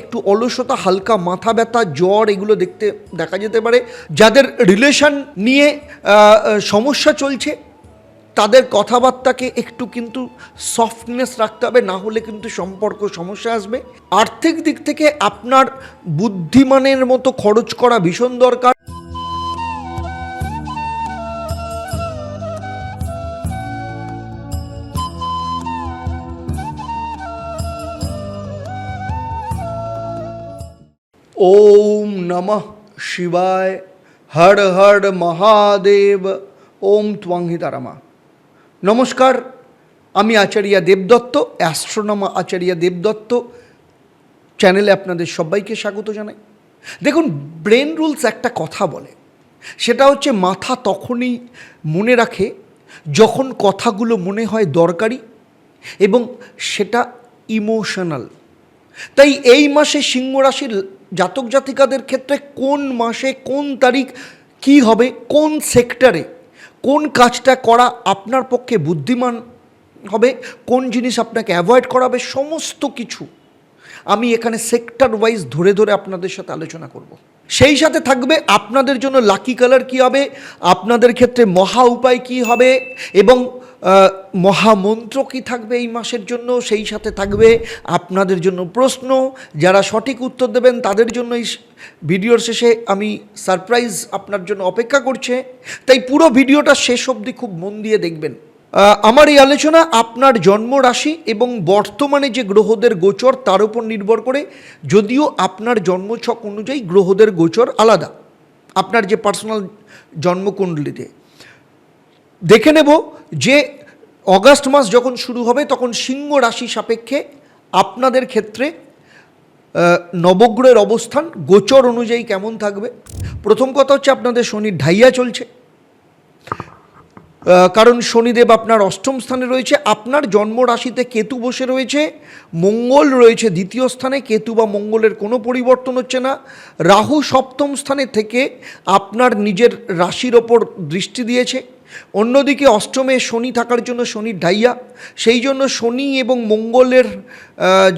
একটু অলসতা, হালকা মাথা ব্যথা, জ্বর এগুলো দেখতে দেখা যেতে পারে। যাদের রিলেশন নিয়ে সমস্যা চলছে, তাদের কথাবার্তাকে একটু কিন্তু সফটনেস রাখতে হবে, না হলে কিন্তু সম্পর্ক সমস্যা আসবে। আর্থিক দিক থেকে আপনার বুদ্ধিমানের মতো খরচ করা ভীষণ দরকার। ওম নমঃ শিবায়, হর হর মহাদেব, ওম ত্বংহি তারামা। নমস্কার, আমি আচার্য দেবদত্ত, অ্যাস্ট্রোনমা আচার্য দেবদত্ত, চ্যানেলে আপনাদের সবাইকে স্বাগত জানাই। দেখুন, ব্রেন রুলস একটা কথা বলে। সেটা হচ্ছে মাথা তখনই মনে রাখে যখন কথাগুলো মনে হয় দরকারি এবং সেটা ইমোশনাল তাই এই মাসে সিংহ রাশির জাতক জাতিকাদের ক্ষেত্রে কোন মাসে কোন তারিখ কি হবে, কোন সেক্টরে কোন কাজটা করা আপনার পক্ষে বুদ্ধিমান হবে, কোন জিনিস আপনাকে অ্যাভয়েড করাবে, সমস্ত কিছু আমি এখানে সেক্টর ওয়াইজ ধরে ধরে আপনাদের সাথে আলোচনা করব। সেই সাথে থাকবে আপনাদের জন্য লাকি কালার কি হবে? আপনাদের ক্ষেত্রে মহা উপায় কি হবে? এবং মহামন্ত্র কি থাকবে এই মাসের জন্য? সেই সাথে থাকবে আপনাদের জন্য প্রশ্ন। যারা সঠিক উত্তর দেবেন, তাদের জন্য এই ভিডিওর শেষে আমি সারপ্রাইজ আপনার জন্য অপেক্ষা করছে। তাই পুরো ভিডিওটা শেষ অবধি খুব মন দিয়ে দেখবেন। আমার এই আলোচনা আপনার জন্ম রাশি এবং বর্তমানে যে গ্রহদের গোচর তার উপর নির্ভর করে, যদিও আপনার জন্মছক অনুযায়ী গ্রহদের গোচর আলাদা, আপনার যে পার্সোনাল জন্মকুণ্ডলিতে। দেখে নেব যে অগাস্ট মাস যখন শুরু হবে, তখন সিংহ রাশি সাপেক্ষে আপনাদের ক্ষেত্রে নবগ্রহের অবস্থান, গোচর অনুযায়ী কেমন থাকবে? প্রথম কথা হচ্ছে আপনাদের শনির ঢাইয়া চলছে। কারণ শনিদেব আপনার অষ্টম স্থানে রয়েছে। আপনার জন্ম রাশিতে কেতু বসে রয়েছে, মঙ্গল রয়েছে দ্বিতীয় স্থানে, কেতু বা মঙ্গলের কোনো পরিবর্তন হচ্ছে না। রাহু সপ্তম স্থানে থেকে আপনার নিজের রাশির ওপর দৃষ্টি দিয়েছে। অন্যদিকে অষ্টমে শনি থাকার জন্য শনি ঢাইয়া সেই জন্য শনি এবং মঙ্গলের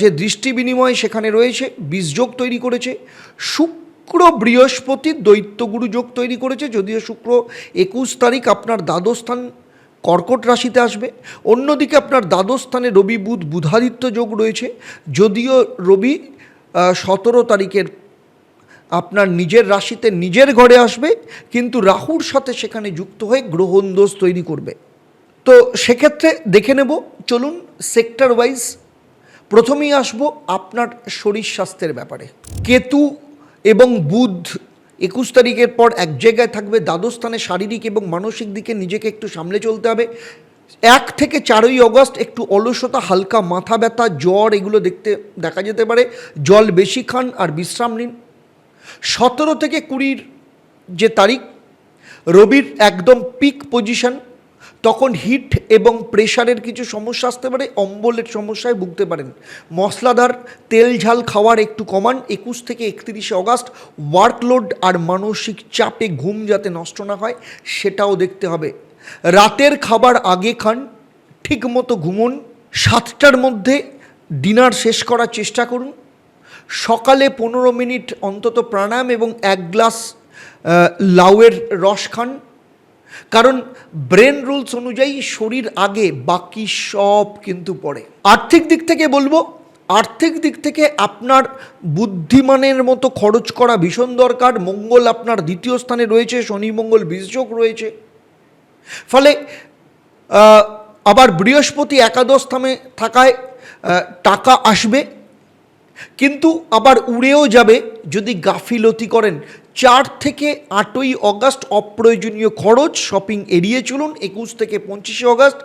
যে দৃষ্টি বিনিময় সেখানে রয়েছে, বীজযোগ তৈরি করেছে। শুক্র শুক্র বৃহস্পতি দৈত্যগুরু যোগ তৈরি করেছে, যদিও শুক্র একুশ তারিখ আপনার দ্বাদস্থান কর্কট রাশিতে আসবে। অন্যদিকে আপনার দ্বাদস্থানে রবি, বুধ, বুধাদিত্য যোগ রয়েছে, যদিও রবি সতেরো তারিখের আপনার নিজের রাশিতে নিজের ঘরে আসবে, কিন্তু রাহুর সাথে সেখানে যুক্ত হয়ে গ্রহণ দোষ তৈরি করবে। তো সেক্ষেত্রে দেখে নেব, চলুন সেক্টর ওয়াইজ প্রথমেই আসব আপনার শরীর স্বাস্থ্যের ব্যাপারে। কেতু এবং বুধ একুশ তারিখের পর এক জায়গায় থাকবে। দ্বাদস্থানে শারীরিক এবং মানসিক দিকে নিজেকে একটু সামলে চলতে হবে। এক থেকে চারই অগস্ট একটু অলসতা, হালকা মাথা ব্যথা, জ্বর এগুলো দেখতে দেখা যেতে পারে। জল বেশি খান আর বিশ্রাম নিন। সতেরো থেকে কুড়ির যে তারিখ, রবির একদম পিক পজিশন তখন হিট এবং প্রেশারের কিছু সমস্যা আসতে পারে, অম্বলের সমস্যায় ভুগতে পারেন। মশলাদার তেল ঝাল খাওয়ার একটু কমান, একুশ থেকে একত্রিশে অগাস্ট ওয়ার্কলোড আর মানসিক চাপে ঘুম যাতে নষ্ট না হয়, সেটাও দেখতে হবে। রাতের খাবার আগে খান ঠিক মতো ঘুমন, সাতটার মধ্যে ডিনার শেষ করার চেষ্টা করুন। সকালে পনেরো মিনিট অন্তত প্রাণায়াম এবং এক গ্লাস লাউয়ের রস খান। কারণ ব্রেন রুলস অনুযায়ী শরীর আগে, বাকি সব কিন্তু পড়ে। আর্থিক দিক থেকে বলব, আর্থিক দিক থেকে আপনার বুদ্ধিমানের মতো খরচ করা ভীষণ দরকার। মঙ্গল আপনার দ্বিতীয় স্থানে রয়েছে, শনি, মঙ্গল বীজযোগ রয়েছে। ফলে আবার বৃহস্পতি একাদশ স্থানে থাকায় টাকা আসবে। কিন্তু আবার উড়েও যাবে। যদি গাফিলতি করেন চার থেকে আটই অগাস্ট অপ্রয়োজনীয় খরচ শপিং এড়িয়ে চলুন, একুশ থেকে পঁচিশে অগাস্ট।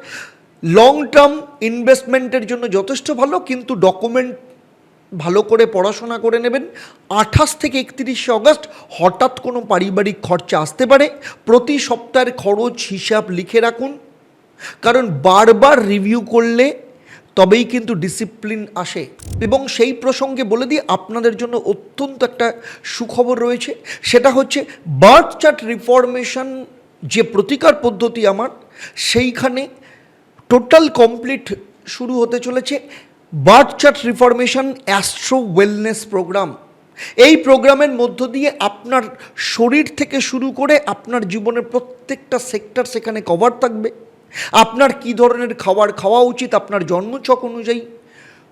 লং টার্ম ইনভেস্টমেন্টের জন্য যথেষ্ট ভালো, কিন্তু ডকুমেন্ট ভালো করে পড়াশোনা করে নেবেন। আঠাশ থেকে একত্রিশে অগস্ট হঠাৎ কোনো পারিবারিক খরচা আসতে পারে। প্রতি সপ্তাহের খরচ হিসাব লিখে রাখুন। কারণ বারবার রিভিউ করলে তবেই কিন্তু ডিসিপ্লিন আসে। এবং সেই প্রসঙ্গে বলে দিই, আপনাদের জন্য অত্যন্ত একটা সুখবর রয়েছে। সেটা হচ্ছে বার্থ চার্ট রিফরমেশন যে প্রতিকার পদ্ধতি আমার, সেইখানে টোটাল কমপ্লিট শুরু হতে চলেছে birth chart reformation astro wellness program এই প্রোগ্রামের মধ্য দিয়ে আপনার শরীর থেকে শুরু করে আপনার জীবনের প্রত্যেকটা সেক্টর সেখানে কভার থাকবে। আপনার কি ধরনের খাবার খাওয়া উচিত? আপনার জন্মছক অনুযায়ী।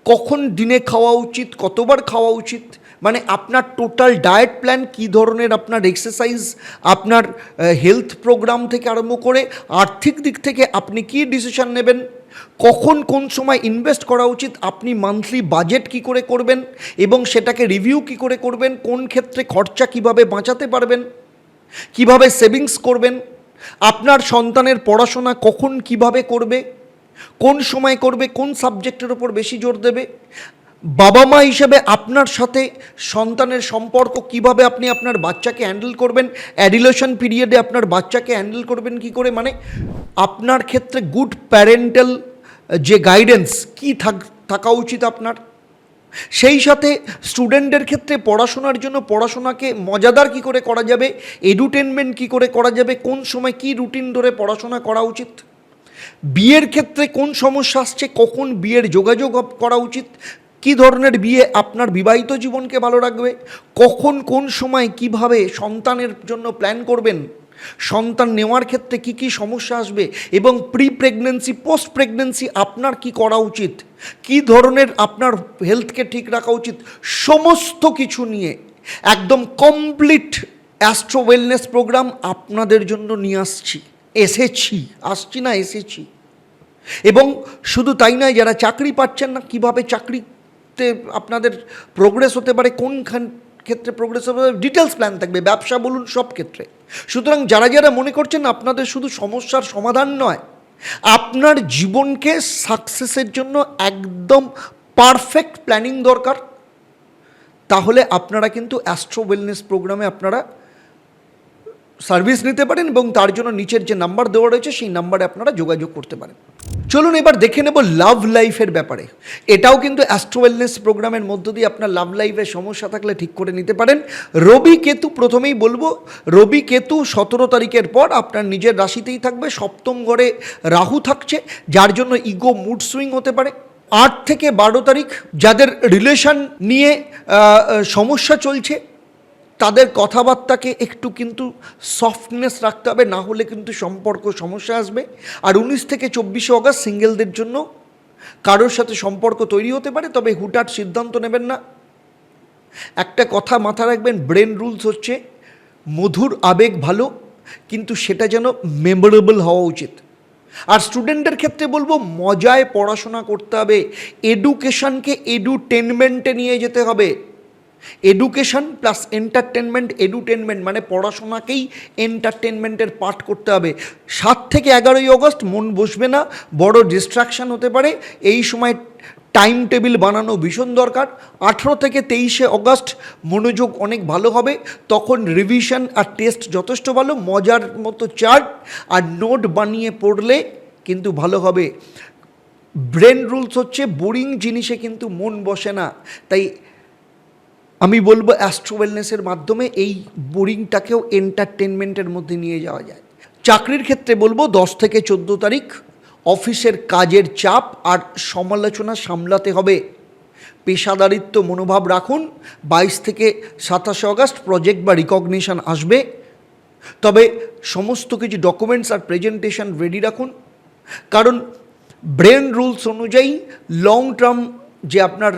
কখন দিনে খাওয়া উচিত? কতবার খাওয়া উচিত? মানে আপনার টোটাল ডায়েট প্ল্যান কী ধরনের? আপনার এক্সারসাইজ আপনার হেলথ প্রোগ্রাম থেকে আরম্ভ করে আর্থিক দিক থেকে আপনি কী ডিসিশন নেবেন? কখন কোন সময় ইনভেস্ট করা উচিত? আপনি মান্থলি বাজেট কি করে করবেন? এবং সেটাকে রিভিউ কি করে করবেন? কোন ক্ষেত্রে খরচা কীভাবে বাঁচাতে পারবেন? কীভাবে সেভিংস করবেন? আপনার সন্তানের পড়াশোনা কখন কীভাবে করবে? কোন সময় করবে? কোন সাবজেক্টের ওপর বেশি জোর দেবে? বাবা মা হিসেবে আপনার সাথে সন্তানের সম্পর্ক কীভাবে আপনি আপনার বাচ্চাকে হ্যান্ডেল করবেন? অ্যাডিলেশন পিরিয়ডে আপনার বাচ্চাকে হ্যান্ডেল করবেন কি করে? মানে আপনার ক্ষেত্রে গুড প্যারেন্টাল যে গাইডেন্স কি থাক থাকা উচিত আপনার? সেই সাথে স্টুডেন্টদের ক্ষেত্রে পড়াশোনার জন্য পড়াশোনাকে মজাদার কি করে করা যাবে? এডুটেনমেন্ট কি করে করা যাবে? কোন সময় কি রুটিন ধরে পড়াশোনা করা উচিত? বিয়ের ক্ষেত্রে কোন সমস্যা আসছে? কখন বিয়ের যোগাযোগ করা উচিত? কি ধরনের বিয়ে আপনার বিবাহিত জীবনকে ভালো রাখবে? কখন কোন সময় কীভাবে সন্তানের জন্য প্ল্যান করবেন? সন্তান নেওয়ার ক্ষেত্রে কি কি সমস্যা আসবে এবং প্রি প্রেগনেন্সি পোস্ট প্রেগনেন্সি আপনার কি করা উচিত? কি ধরনের আপনার হেলথকে ঠিক রাখা উচিত? সমস্ত কিছু নিয়ে একদম কমপ্লিট অ্যাস্ট্রো ওয়েলনেস প্রোগ্রাম আপনাদের জন্য নিয়ে আসছি। এসেছি, আসছি না, এসেছি। এবং শুধু তাই নয়, যারা চাকরি পাচ্ছেন না, কীভাবে চাকরিতে আপনাদের প্রোগ্রেস হতে পারে, কোনখান ক্ষেত্রে প্রোগ্রেস ডিটেলস প্ল্যান থাকবে, ব্যবসা বলুন সব ক্ষেত্রে। সুতরাং যারা যারা মনে করছেন আপনাদের শুধু সমস্যার সমাধান নয়, আপনার জীবনকে সাকসেসের জন্য একদম পারফেক্ট প্ল্যানিং দরকার। তাহলে আপনারা কিন্তু অ্যাস্ট্রো ওয়েলনেস প্রোগ্রামে আপনারা সার্ভিস নিতে পারেন এবং তার জন্য নিচের যে নাম্বার দেওয়া রয়েছে, সেই নাম্বারে আপনারা যোগাযোগ করতে পারেন। চলুন এবার দেখে নেব লাভ লাইফের ব্যাপারে। এটাও কিন্তু অ্যাস্ট্রোয়েলনেস প্রোগ্রামের মধ্য দিয়ে আপনার লাভ লাইফের সমস্যা থাকলে ঠিক করে নিতে পারেন। রবি কেতু প্রথমেই বলব, রবি কেতু সতেরো তারিখের পর আপনার নিজের রাশিতেই থাকবে, সপ্তম ঘরে রাহু থাকছে, যার জন্য ইগো মুড সুইং হতে পারে। আট থেকে বারো তারিখ, যাদের রিলেশন নিয়ে সমস্যা চলছে তাদের কথাবার্তাকে একটু কিন্তু সফটনেস রাখতে হবে, না হলে কিন্তু সম্পর্ক সমস্যা আসবে। আর উনিশ থেকে চব্বিশে অগস্ট সিঙ্গেলদের জন্য কারোর সাথে সম্পর্ক তৈরি হতে পারে, তবে হুটহাট সিদ্ধান্ত নেবেন না। একটা কথা মাথা রাখবেন ব্রেন রুলস হচ্ছে মধুর আবেগ ভালো, কিন্তু সেটা যেন মেমোরেবল হওয়া উচিত। আর স্টুডেন্টের ক্ষেত্রে বলব, মজায় পড়াশোনা করতে হবে। এডুকেশনকে এডুটেনমেন্টে নিয়ে যেতে হবে। এডুকেশন প্লাস এন্টারটেনমেন্ট এডুটেনমেন্ট মানে পড়াশোনাকেই এন্টারটেনমেন্টের পার্ট করতে হবে। সাত থেকে এগারোই অগস্ট মন বসবে না, বড় ডিস্ট্রাকশন হতে পারে। এই সময় টাইম টেবিল বানানো ভীষণ দরকার। আঠেরো থেকে তেইশে অগস্ট মনোযোগ অনেক ভালো হবে। তখন রিভিশন আর টেস্ট যথেষ্ট ভালো, মজার মতো চার্ট আর নোট বানিয়ে পড়লে কিন্তু ভালো হবে। ব্রেন রুলস হচ্ছে বোরিং জিনিসে কিন্তু মন বসে না। তাই আমি বলব অ্যাস্ট্রো ওয়েলনেসের মাধ্যমে এই বোরিংটাকেও এন্টারটেনমেন্টের মধ্যে নিয়ে যাওয়া যায়। চাকরির ক্ষেত্রে বলব দশ থেকে চোদ্দ তারিখ, অফিসের কাজের চাপ আর সমালোচনা সামলাতে হবে। পেশাদারিত্ব মনোভাব রাখুন, বাইশ থেকে সাতাশে আগস্ট প্রজেক্ট বা রিকগনিশন আসবে। তবে সমস্ত কিছু ডকুমেন্টস আর প্রেজেন্টেশন রেডি রাখুন। কারণ ব্রেন রুলস অনুযায়ী লং টার্ম যে আপনার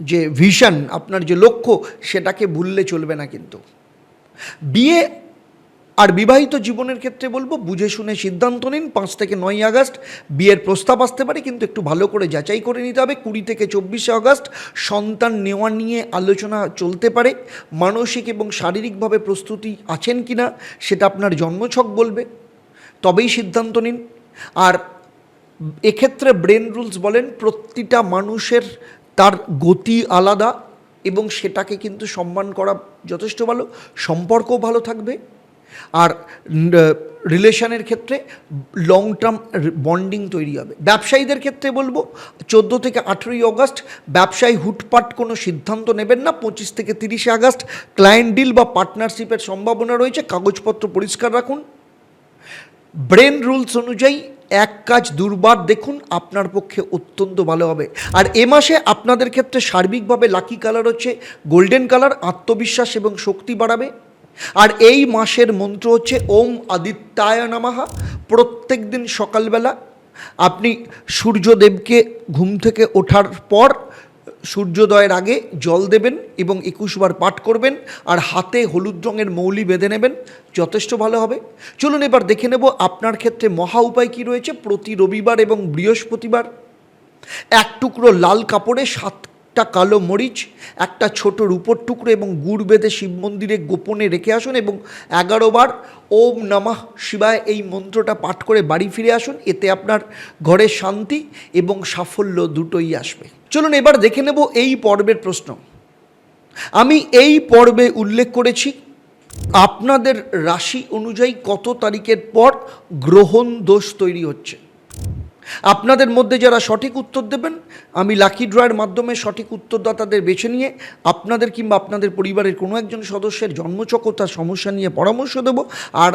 যে ভিশন আপনার যে লক্ষ্য, সেটাকে ভুললে চলবে না কিন্তু। বিয়ে আর বিবাহিত জীবনের ক্ষেত্রে বলব, বুঝে শুনে সিদ্ধান্ত নিন, পাঁচ থেকে নয় আগস্ট, বিয়ের প্রস্তাব আসতে পারে, কিন্তু একটু ভালো করে যাচাই করে নিতে হবে। কুড়ি থেকে চব্বিশে আগস্ট, সন্তান নেওয়া নিয়ে আলোচনা চলতে পারে। মানসিক এবং শারীরিকভাবে প্রস্তুতি আছেন কি না সেটা আপনার জন্মছক বলবে। তবেই সিদ্ধান্ত নিন। আর এক্ষেত্রে ব্রেন রুলস বলেন, প্রতিটা মানুষের তার গতি আলাদা এবং সেটাকে কিন্তু সম্মান করা যথেষ্ট ভালো, সম্পর্কও ভালো থাকবে। আর রিলেশনের ক্ষেত্রে লং টার্ম বন্ডিং তৈরি হবে। ব্যবসায়ীদের ক্ষেত্রে বলব, চোদ্দ থেকে আঠেরোই অগস্ট ব্যবসায়ী হুটপাট কোনো সিদ্ধান্ত নেবেন না। পঁচিশ থেকে তিরিশে আগস্ট ক্লায়েন্ট ডিল বা পার্টনারশিপের সম্ভাবনা রয়েছে। কাগজপত্র পরিষ্কার রাখুন। ব্রেন রুলস অনুযায়ী এক কাজ দুর্বার দেখুন, আপনার পক্ষে অত্যন্ত ভালো হবে। আর এ মাসে আপনাদের ক্ষেত্রে সার্বিকভাবে লাকি কালার হচ্ছে গোল্ডেন কালার আত্মবিশ্বাস এবং শক্তি বাড়াবে। আর এই মাসের মন্ত্র হচ্ছে, ওম আদিত্যায় নামাহা প্রত্যেক দিন সকালবেলা আপনি সূর্যদেবকে ঘুম থেকে ওঠার পর সূর্যোদয়ের আগে জল দেবেন এবং একুশবার পাঠ করবেন আর হাতে হলুদ রঙের মৌলি বেঁধে নেবেন। যথেষ্ট ভালো হবে। চলুন এবার দেখে নেব আপনার ক্ষেত্রে মহা উপায় কী রয়েছে প্রতি রবিবার এবং বৃহস্পতিবার। এক টুকরো লাল কাপড়ে সাতটা কালো মরিচ, একটা ছোট রূপোর টুকরো এবং গুড় বেঁধে শিব মন্দিরে গোপনে রেখে আসুন এবং এগারো বার ওম নমঃ শিবায় এই মন্ত্রটা পাঠ করে বাড়ি ফিরে আসুন। এতে আপনার ঘরে শান্তি এবং সাফল্য দুটোই আসবে। চলুন এবার দেখে নেব এই পর্বের প্রশ্ন। আমি এই পর্বে উল্লেখ করেছি, আপনাদের রাশি অনুযায়ী কত তারিখের পর গ্রহণ দোষ তৈরি হচ্ছে? আপনাদের মধ্যে যারা সঠিক উত্তর দেবেন, আমি লাকি ড্রয়ের মাধ্যমে সঠিক উত্তরদাতাদের বেছে নিয়ে আপনাদের কিংবা আপনাদের পরিবারের কোনো একজন সদস্যের জন্মচক ও তার সমস্যা নিয়ে পরামর্শ দেব। আর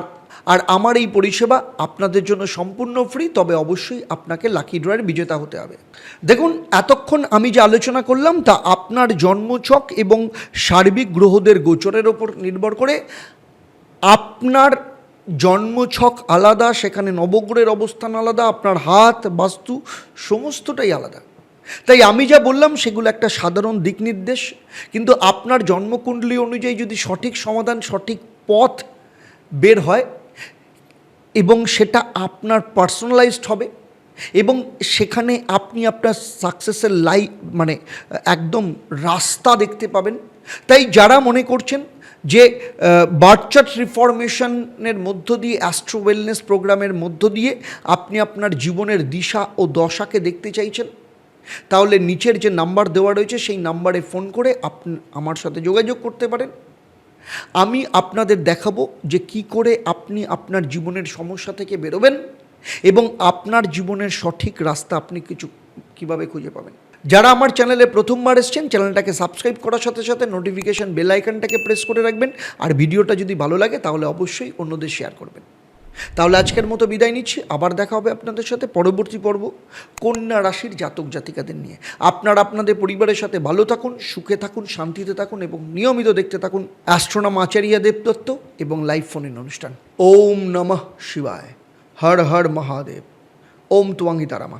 আর আমার এই পরিষেবা আপনাদের জন্য সম্পূর্ণ ফ্রি, তবে অবশ্যই আপনাকে লাকি ড্রয়ের বিজেতা হতে হবে। দেখুন, এতক্ষণ আমি যে আলোচনা করলাম, তা আপনার জন্মছক এবং সার্বিক গ্রহদের গোচরের ওপর নির্ভর করে আপনার জন্মছক আলাদা, সেখানে নবগ্রহের অবস্থান আলাদা, আপনার হাত, বাস্তু, সমস্তটাই আলাদা। তাই আমি যা বললাম, সেগুলো একটা সাধারণ দিক নির্দেশ কিন্তু আপনার জন্মকুণ্ডলী অনুযায়ী যদি সঠিক সমাধান, সঠিক পথ বের হয়, এবং সেটা আপনার পার্সোনালাইজড হবে, এবং সেখানে আপনি আপনার সাকসেসের লাই মানে একদম রাস্তা দেখতে পাবেন। তাই যারা মনে করছেন যে বার্চার্ট রিফরমেশনের মধ্য দিয়ে, অ্যাস্ট্রো ওয়েলনেস প্রোগ্রামের মধ্য দিয়ে আপনি আপনার জীবনের দিশা ও দশাকে দেখতে চাইছেন? তাহলে নিচের যে নাম্বার দেওয়া রয়েছে, সেই নাম্বারে ফোন করে আপনি আমার সাথে যোগাযোগ করতে পারেন। আমি আপনাদের দেখাবো যে কি করে আপনি আপনার জীবনের সমস্যা থেকে বেরোবেন এবং আপনার জীবনের সঠিক রাস্তা আপনি কিছু কীভাবে খুঁজে পাবেন। যারা আমার চ্যানেলে প্রথমবার এসছেন, চ্যানেলটাকে সাবস্ক্রাইব করার সাথে সাথে নোটিফিকেশান বেল আইকনটাকে প্রেস করে রাখবেন। আর ভিডিওটা যদি ভালো লাগে, তাহলে অবশ্যই অন্যদের শেয়ার করবেন। তাহলে আজকের মতো বিদায় নিচ্ছি। আবার দেখা হবে আপনাদের সাথে পরবর্তী পর্ব কন্যা রাশির জাতক জাতিকাদের নিয়ে। আপনারা আপনাদের পরিবারের সাথে ভালো থাকুন, সুখে থাকুন, শান্তিতে থাকুন এবং নিয়মিত দেখতে থাকুন অ্যাস্ট্রোনাম আচারিয়া দেবদত্ত এবং লাইভ ফোন অনুষ্ঠান। ওম নমঃ শিবায়। হর হর মহাদেব। ওম তুয়াঙ্গি তারামা